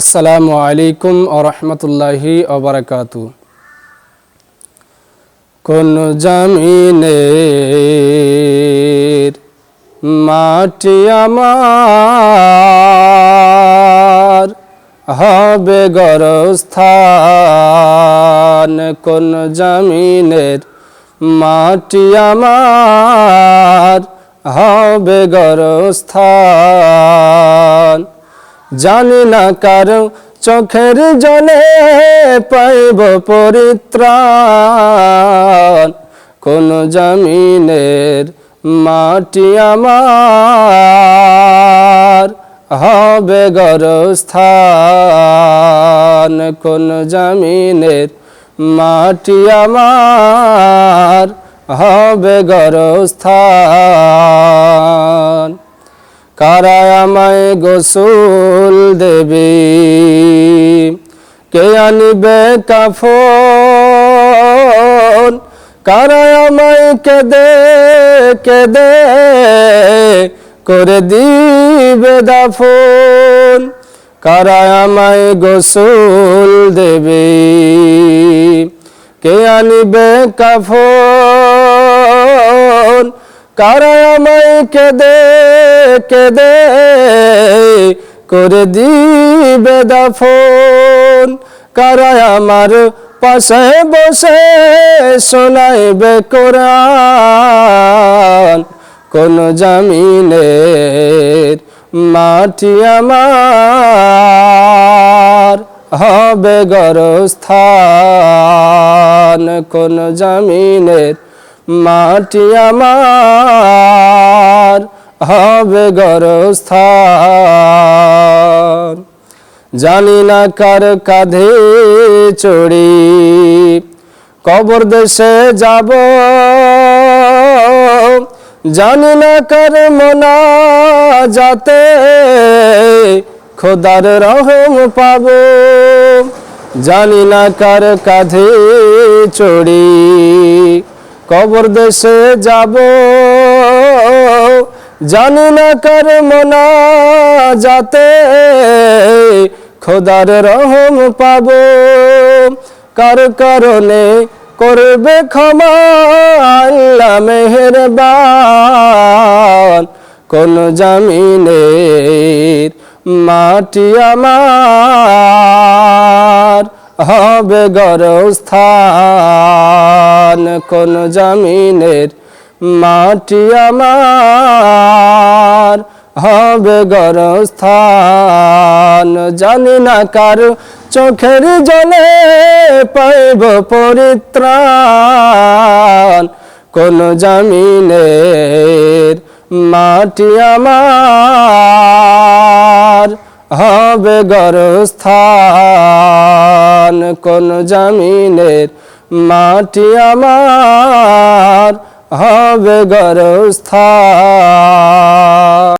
আসসালামু আলাইকুম আরহামতুল্লাহি অবরাকাতু কোন জামিনের মাটি আমার হবে গরস্থান। কোন জামিনের মাটি আমার হবে গরস্থান। জানি না কার চোখের জলে পাইব পরিত্রাণ। কোন জামিনের মাটি আমার হবে গরস্থান। কোন জামিনের মাটি আমার হবে গরস্থান। কারা আমায় গোসল দেবে। কে আনিবে কাফন? কারা আমায় কেদে কেদে করে দিবে দাফন। কারা আমায় গোসল দেবে। কে আনিবে কাফন? কারা আমায় কেদে কেদে করে দিবে দাফন। কারা আমার পাশে বসে শোনাইবে কোরআন। কোন জামিনের মাটি আমার হবে গরস্থান। কোন জামিনের মাটি আমার হবে গরস্থান। জানি না কার কাঁধে চড়ি, কবর দেশে যাব। জানি না কার মনা যাতে খোদার রহম পাব। জানি না কার কাঁধে চড়ি কবর দেশে যাব। জানি না কার মনা যাতে খোদার রহম পাব। কার কারণে করবে ক্ষমা আল্লাহ মেহেরবান। কোন জামিনের মাটি আমার। হবে গরস্থান কোন জমিনের মাটি আমার। হবে গরস্থান, জানি না কার চোখের জলে পাইব পরিত্রাণ। কোন জামিনের মাটি আমার। হবে গরস্থান। কোন জামিনের মাটি আমার হবে গরস্থান।